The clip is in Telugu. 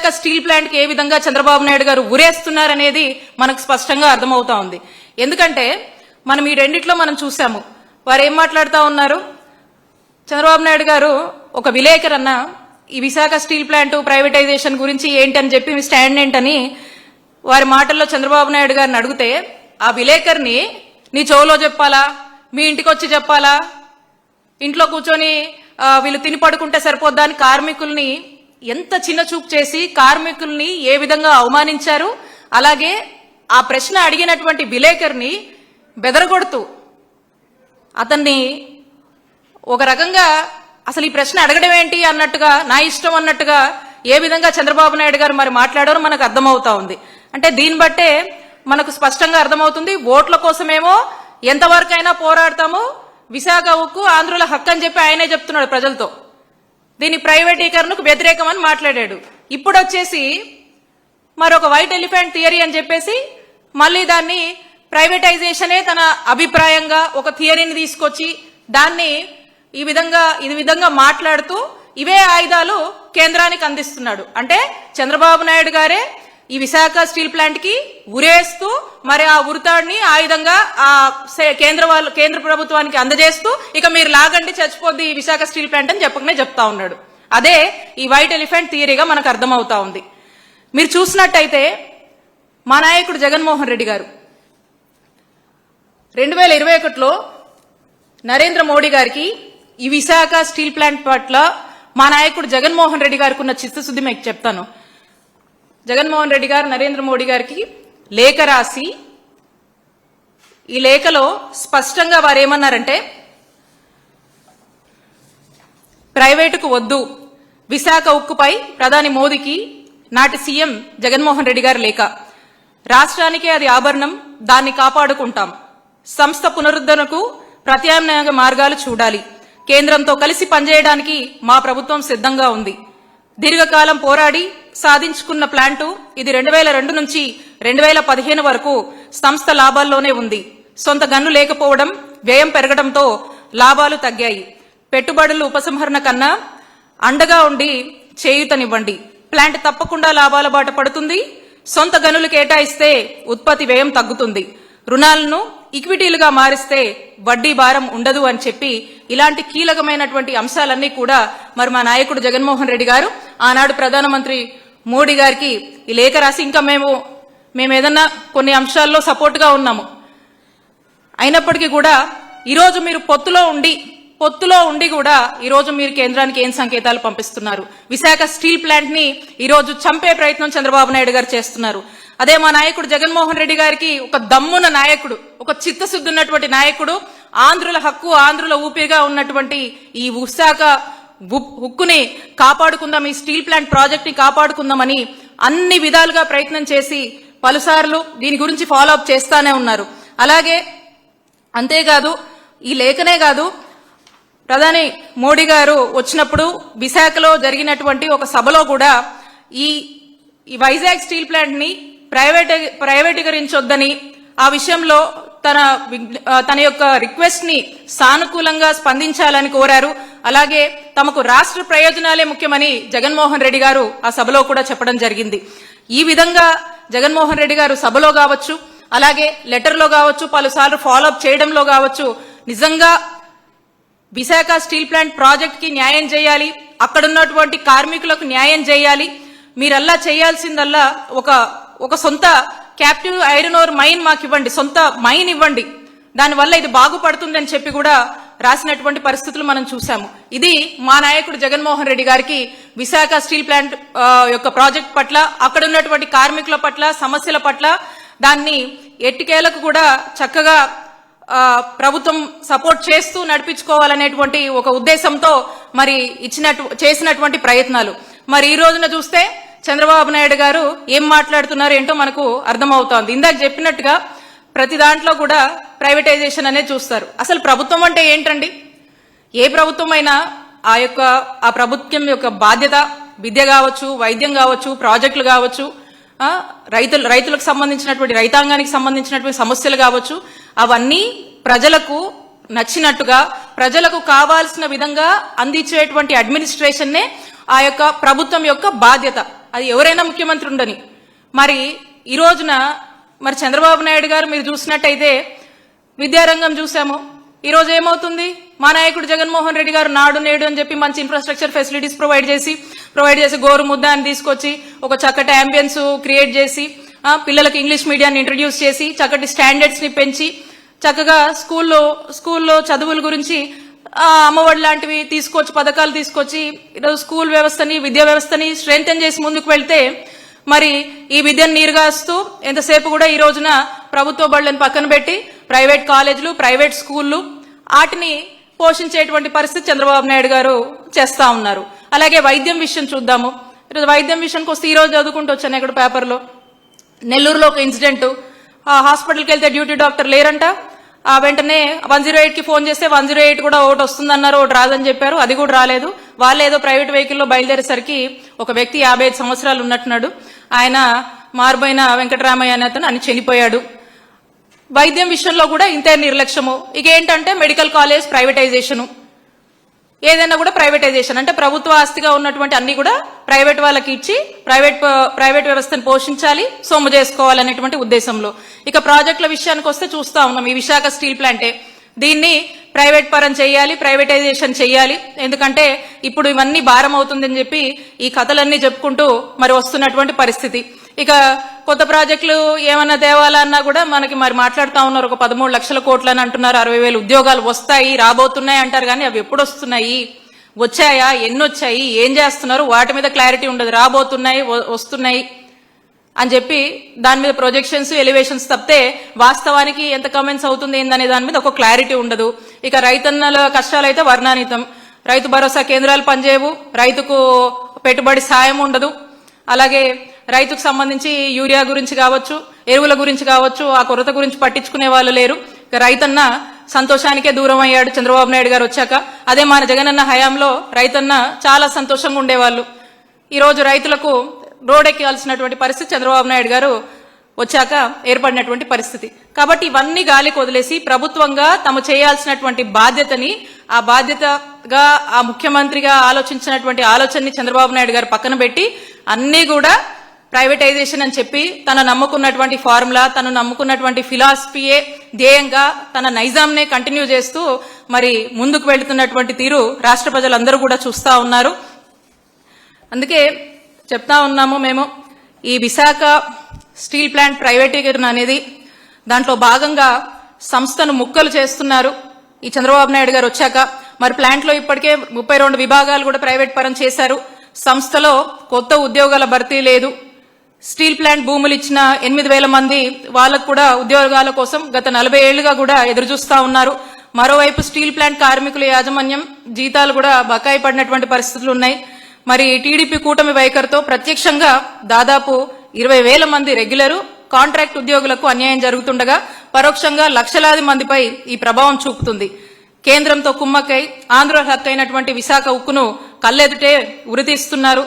విశాఖ స్టీల్ ప్లాంట్కి ఏ విధంగా చంద్రబాబు నాయుడు గారు ఉరేస్తున్నారనేది మనకు స్పష్టంగా అర్థమవుతా ఉంది. ఎందుకంటే మనం ఈ రెండిట్లో మనం చూసాము వారు ఏం మాట్లాడుతూ ఉన్నారు? చంద్రబాబు నాయుడు గారు ఒక విలేకరన్న ఈ విశాఖ స్టీల్ ప్లాంట్ ప్రైవేటైజేషన్ గురించి ఏంటని చెప్పి స్టాండ్ ఏంటని వారి మాటల్లో చంద్రబాబు నాయుడు గారిని అడిగితే ఆ విలేకరిని నీ చెవులో చెప్పాలా? మీ ఇంటికి వచ్చి చెప్పాలా? ఇంట్లో కూర్చొని వీళ్ళు తిని పడుకుంటే సరిపోద్దా? అని కార్మికుల్ని ఎంత చిన్న చూపు చేసి కార్మికుల్ని ఏ విధంగా అవమానించారు? అలాగే ఆ ప్రశ్న అడిగినటువంటి విలేకరిని బెదరగొడుతూ అతన్ని ఒక రకంగా అసలు ఈ ప్రశ్న అడగడం ఏంటి అన్నట్టుగా నా ఇష్టం అన్నట్టుగా ఏ విధంగా చంద్రబాబు నాయుడు గారు మరి మాట్లాడారో మనకు అర్థమవుతా ఉంది. అంటే దీన్ని బట్టే మనకు స్పష్టంగా అర్థమవుతుంది ఓట్ల కోసమేమో ఎంతవరకైనా పోరాడతామో విశాఖ ఉక్కు ఆంధ్రుల హక్కు అని చెప్పి ఆయనే చెప్తున్నాడు ప్రజలతో. దీని ప్రైవేటీకరణకు వ్యతిరేకం అని మాట్లాడాడు. ఇప్పుడు వచ్చేసి మరొక వైట్ ఎలిఫెంట్ థియరీ అని చెప్పేసి మళ్ళీ దాన్ని ప్రైవేటైజేషనే తన అభిప్రాయంగా ఒక థియరీని తీసుకొచ్చి దాన్ని ఈ విధంగా ఈ విధంగా మాట్లాడుతూ ఇవే ఆయుధాలు కేంద్రానికి అందిస్తున్నాడు. అంటే చంద్రబాబు నాయుడు గారే ఈ విశాఖ స్టీల్ ప్లాంట్కి ఉరేస్తూ మరి ఆ ఉరితాడిని ఆయుధంగా ఆ సే- కేంద్ర వాళ్ళు కేంద్ర ప్రభుత్వానికి అందజేస్తూ ఇక మీరు లాగండి చచ్చిపోద్ది ఈ విశాఖ స్టీల్ ప్లాంట్ అని చెప్పకనే చెప్తా ఉన్నాడు. అదే ఈ వైట్ ఎలిఫెంట్ థియరీగా మనకు అర్థమవుతా ఉంది. మీరు చూసినట్టయితే మా నాయకుడు జగన్మోహన్ రెడ్డి గారు రెండు వేల ఇరవై ఒకటిలో నరేంద్ర మోడీ గారికి ఈ విశాఖ స్టీల్ ప్లాంట్ పట్ల మా నాయకుడు జగన్మోహన్ రెడ్డి గారికి ఉన్న చిత్తశుద్ధి మీకు చెప్తాను. జగన్మోహన్ రెడ్డి గారు నరేంద్ర మోడీ గారికి లేఖ రాసి ఈ లేఖలో స్పష్టంగా వారు ఏమన్నారంటే ప్రైవేటుకు వద్దు విశాఖ ఉక్కుపై ప్రధాని మోదీకి నాటి సీఎం జగన్మోహన్ రెడ్డి గారి లేఖ. రాష్ట్రానికే అది ఆభరణం దాన్ని కాపాడుకుంటాం. సంస్థ పునరుద్ధరణకు ప్రత్యామ్నాయ మార్గాలు చూడాలి. కేంద్రంతో కలిసి పనిచేయడానికి మా ప్రభుత్వం సిద్ధంగా ఉంది. దీర్ఘకాలం పోరాడి సాధించుకున్న ప్లాంటు ఇది రెండు వేల రెండు నుంచి రెండు వేల పదిహేను వరకు సంస్థ లాభాల్లోనే ఉంది. సొంత గన్ను లేకపోవడం వ్యయం పెరగడంతో లాభాలు తగ్గాయి. పెట్టుబడులు ఉపసంహరణ కన్నా అండగా ఉండి చేయూతనివ్వండి. ప్లాంట్ తప్పకుండా లాభాల బాట పడుతుంది. సొంత గనులు కేటాయిస్తే ఉత్పత్తి వ్యయం తగ్గుతుంది. రుణాలను ఈక్విటీలుగా మారిస్తే వడ్డీ భారం ఉండదు అని చెప్పి ఇలాంటి కీలకమైనటువంటి అంశాలన్నీ కూడా మరి మా నాయకుడు జగన్మోహన్ రెడ్డి గారు ఆనాడు ప్రధానమంత్రి మోడీ గారికి ఈ లేఖ రాసి ఇంకా మేము మేము ఏదన్నా కొన్ని అంశాల్లో సపోర్ట్గా ఉన్నాము. అయినప్పటికీ కూడా ఈరోజు మీరు పొత్తులో ఉండి పొత్తులో ఉండి కూడా ఈరోజు మీరు కేంద్రానికి ఏం సంకేతాలు పంపిస్తున్నారు? విశాఖ స్టీల్ ప్లాంట్ని ఈరోజు చంపే ప్రయత్నం చంద్రబాబు నాయుడు గారు చేస్తున్నారు. అదే మా నాయకుడు జగన్మోహన్ రెడ్డి గారికి ఒక దమ్మున నాయకుడు ఒక చిత్తశుద్ధి ఉన్నటువంటి నాయకుడు ఆంధ్రుల హక్కు ఆంధ్రుల ఊపిరిగా ఉన్నటువంటి ఈ విశాఖ హుక్కుని కాపాడుకుందాం ఈ స్టీల్ ప్లాంట్ ప్రాజెక్ట్ని కాపాడుకుందామని అన్ని విధాలుగా ప్రయత్నం చేసి పలుసార్లు దీని గురించి ఫాలో అప్ చేస్తానే ఉన్నారు. అలాగే అంతేకాదు ఈ లేఖనే కాదు ప్రధాని మోడీ గారు వచ్చినప్పుడు విశాఖలో జరిగినటువంటి ఒక సభలో కూడా ఈ ఈ వైజాగ్ స్టీల్ ప్లాంట్ని ప్రైవేట్ ప్రైవేటీకరించొద్దని ఆ విషయంలో తన విజ్ఞ- తన యొక్క రిక్వెస్ట్ని సానుకూలంగా స్పందించాలని కోరారు. అలాగే తమకు రాష్ట్ర ప్రయోజనాలే ముఖ్యమని జగన్మోహన్ రెడ్డి గారు ఆ సభలో కూడా చెప్పడం జరిగింది. ఈ విధంగా జగన్మోహన్ రెడ్డి గారు సభలో కావచ్చు అలాగే లెటర్లో కావచ్చు పలుసార్లు ఫాలోఅప్ చేయడంలో కావచ్చు నిజంగా విశాఖ స్టీల్ ప్లాంట్ ప్రాజెక్ట్కి న్యాయం చేయాలి అక్కడున్నటువంటి కార్మికులకు న్యాయం చేయాలి మీరల్లా చేయాల్సిందల్లా ఒక ఒక సొంత క్యాప్టివ్ ఐరన్ ఓర్ మైన్ మాకు ఇవ్వండి సొంత మైన్ ఇవ్వండి. దానివల్ల ఇది బాగుపడుతుందని చెప్పి కూడా రాసినటువంటి పరిస్థితులు మనం చూసాము ఇది మా నాయకుడు జగన్మోహన్ రెడ్డి గారికి విశాఖ స్టీల్ ప్లాంట్ యొక్క ప్రాజెక్ట్ పట్ల అక్కడ ఉన్నటువంటి కార్మికుల పట్ల సమస్యల పట్ల దాన్ని ఎట్టికేలకు కూడా చక్కగా ప్రభుత్వం సపోర్ట్ చేస్తూ నడిపించుకోవాలనేటువంటి ఒక ఉద్దేశంతో మరి ఇచ్చినట్టు చేసినటువంటి ప్రయత్నాలు. మరి ఈ రోజున చూస్తే చంద్రబాబు నాయుడు గారు ఏం మాట్లాడుతున్నారు ఏంటో మనకు అర్థమవుతోంది. ఇందాక చెప్పినట్టుగా ప్రతి దాంట్లో కూడా ప్రైవేటైజేషన్ అనే చూస్తారు. అసలు ప్రభుత్వం అంటే ఏంటండి? ఏ ప్రభుత్వం అయినా ఆ యొక్క ఆ ప్రభుత్వం యొక్క బాధ్యత విద్య కావచ్చు వైద్యం కావచ్చు ప్రాజెక్టులు కావచ్చు రైతులు రైతులకు సంబంధించినటువంటి రైతాంగానికి సంబంధించినటువంటి సమస్యలు కావచ్చు అవన్నీ ప్రజలకు నచ్చినట్టుగా ప్రజలకు కావాల్సిన విధంగా అందించేటువంటి అడ్మినిస్ట్రేషన్నే ఆ యొక్క ప్రభుత్వం యొక్క బాధ్యత. అది ఎవరైనా ముఖ్యమంత్రి ఉండని. మరి ఈ రోజున మరి చంద్రబాబు నాయుడు గారు మీరు చూసినట్టయితే విద్యారంగం చూసాము. ఈరోజు ఏమవుతుంది? మా నాయకుడు జగన్మోహన్ రెడ్డి గారు నాడు నేడు అని చెప్పి మంచి ఇన్ఫ్రాస్ట్రక్చర్ ఫెసిలిటీస్ ప్రొవైడ్ చేసి ప్రొవైడ్ చేసి గోరు ముద్ద అని తీసుకొచ్చి ఒక చక్కటి అంబియన్స్ క్రియేట్ చేసి పిల్లలకు ఇంగ్లీష్ మీడియాన్ని ఇంట్రడ్యూస్ చేసి చక్కటి స్టాండర్డ్స్ని పెంచి చక్కగా స్కూల్లో స్కూల్లో చదువుల గురించి అమ్మఒడి లాంటివి తీసుకొచ్చి పథకాలు తీసుకొచ్చి ఈరోజు స్కూల్ వ్యవస్థని విద్యా వ్యవస్థని స్ట్రెంగ్తన్ చేసి ముందుకు వెళ్తే మరి ఈ విద్యను నీరుగాస్తూ ఎంతసేపు కూడా ఈ రోజున ప్రభుత్వ బళ్ళని పక్కన పెట్టి ప్రైవేట్ కాలేజీలు ప్రైవేట్ స్కూళ్ళు వాటిని పోషించేటువంటి పరిస్థితి చంద్రబాబు నాయుడు గారు చేస్తా ఉన్నారు. అలాగే వైద్యం విషయం చూద్దాము. ఈరోజు వైద్యం విషయానికి వస్తే ఈరోజు చదువుకుంటూ వచ్చాను ఇక్కడ పేపర్లో. నెల్లూరులో ఒక ఇన్సిడెంట్. హాస్పిటల్కి వెళ్తే డ్యూటీ డాక్టర్ లేరంట. వెంటనే వన్ జీరో ఎయిట్కి ఫోన్ చేస్తే వన్ జీరో ఎయిట్ కూడా ఒకటి వస్తుందన్నారు ఒకటి రాదని చెప్పారు. అది కూడా రాలేదు. వాళ్ళు ఏదో ప్రైవేట్ వెహికల్లో బయలుదేరేసరికి ఒక వ్యక్తి యాభై ఐదు సంవత్సరాలు ఉన్నట్టున్నాడు. ఆయన మారుబోయిన వెంకటరామయ్య అనే అతను అని చనిపోయాడు. వైద్యం విషయంలో కూడా ఇంతే నిర్లక్ష్యము. ఇక ఏంటంటే మెడికల్ కాలేజ్ ప్రైవేటైజేషను. ఏదైనా కూడా ప్రైవేటైజేషన్. అంటే ప్రభుత్వ ఆస్తిగా ఉన్నటువంటి అన్ని కూడా ప్రైవేట్ వాళ్ళకి ఇచ్చి ప్రైవేట్ ప్రైవేట్ వ్యవస్థను పోషించాలి సొమ్ము చేసుకోవాలనేటువంటి ఉద్దేశంలో. ఇక ప్రాజెక్టుల విషయానికి వస్తే చూస్తా ఉన్నాం. ఈ విశాఖ స్టీల్ ప్లాంటే దీన్ని ప్రైవేట్ పరం చేయాలి ప్రైవేటైజేషన్ చేయాలి. ఎందుకంటే ఇప్పుడు ఇవన్నీ భారం అవుతుందని చెప్పి ఈ కథలన్నీ చెప్పుకుంటూ మరి వస్తున్నటువంటి పరిస్థితి. ఇక కొత్త ప్రాజెక్టులు ఏమన్నా తేవాలన్నా కూడా మనకి మరి మాట్లాడుతా ఉన్నారు. ఒక పదమూడు లక్షల కోట్లు అని అంటున్నారు. అరవై వేలు ఉద్యోగాలు వస్తాయి రాబోతున్నాయి అంటారు. కానీ అవి ఎప్పుడు వస్తున్నాయి? వచ్చాయా? ఎన్ని వచ్చాయి? ఏం చేస్తున్నారు? వాటి మీద క్లారిటీ ఉండదు. రాబోతున్నాయి వస్తున్నాయి అని చెప్పి దాని మీద ప్రొజెక్షన్స్ ఎలివేషన్స్ తప్పితే వాస్తవానికి ఎంత కమెంట్స్ అవుతుంది ఏందనే దాని మీద ఒక క్లారిటీ ఉండదు. ఇక రైతన్నల కష్టాలైతే వర్ణానితం రైతు భరోసా కేంద్రాలు పనిచేయవు. రైతుకు పెట్టుబడి సాయం ఉండదు. అలాగే రైతుకు సంబంధించి యూరియా గురించి కావచ్చు ఎరువుల గురించి కావచ్చు ఆ కొరత గురించి పట్టించుకునే వాళ్ళు లేరు. రైతన్న సంతోషానికే దూరం అయ్యాడు చంద్రబాబు నాయుడు గారు వచ్చాక. అదే మన జగనన్న హయాంలో రైతన్న చాలా సంతోషంగా ఉండేవాళ్ళు. ఈరోజు రైతులకు రైతులకు రోడెక్కాల్సినటువంటి పరిస్థితి చంద్రబాబు నాయుడు గారు వచ్చాక ఏర్పడినటువంటి పరిస్థితి. కాబట్టి ఇవన్నీ గాలికి వదిలేసి ప్రభుత్వంగా తమ చేయాల్సినటువంటి బాధ్యతని ఆ బాధ్యతగా ఆ ముఖ్యమంత్రిగా ఆలోచించినటువంటి ఆలోచనని చంద్రబాబు నాయుడు గారు పక్కన పెట్టి అన్నీ కూడా ప్రైవేటైజేషన్ అని చెప్పి తన నమ్ముకున్నటువంటి ఫార్ములా తను నమ్ముకున్నటువంటి ఫిలాసఫీయే ధ్యేయంగా తన నైజాంనే కంటిన్యూ చేస్తూ మరి ముందుకు వెళుతున్నటువంటి తీరు రాష్ట్ర ప్రజలందరూ కూడా చూస్తూ ఉన్నారు. అందుకే చెప్తా ఉన్నాము మేము ఈ విశాఖ స్టీల్ ప్లాంట్ ప్రైవేటీకరణ అనేది దాంట్లో భాగంగా సంస్థను ముక్కలు చేస్తున్నారు. ఈ చంద్రబాబు నాయుడు గారు వచ్చాక మరి ప్లాంట్లో ఇప్పటికే ముప్పై రెండు విభాగాలు కూడా ప్రైవేట్ పరం చేశారు. సంస్థలో కొత్త ఉద్యోగాల భర్తీ లేదు. స్టీల్ ప్లాంట్ భూములు ఇచ్చిన ఎనిమిది వేల మంది వాళ్ళకు కూడా ఉద్యోగాల కోసం గత నలభై ఏళ్ళుగా కూడా ఎదురు చూస్తా ఉన్నారు. మరోవైపు స్టీల్ ప్లాంట్ కార్మికుల యాజమాన్యం జీతాలు కూడా బకాయి పడినటువంటి పరిస్థితులు ఉన్నాయి. మరి టీడీపీ కూటమి వైఖరితో ప్రత్యక్షంగా దాదాపు ఇరవై వేల మంది రెగ్యులరు కాంట్రాక్ట్ ఉద్యోగులకు అన్యాయం జరుగుతుండగా పరోక్షంగా లక్షలాది మందిపై ఈ ప్రభావం చూపుతుంది. కేంద్రంతో కుమ్మక్కై ఆంధ్ర హక్కు అయినటువంటి విశాఖ ఉక్కును కల్లెదుటే ఉరితీస్తున్నారు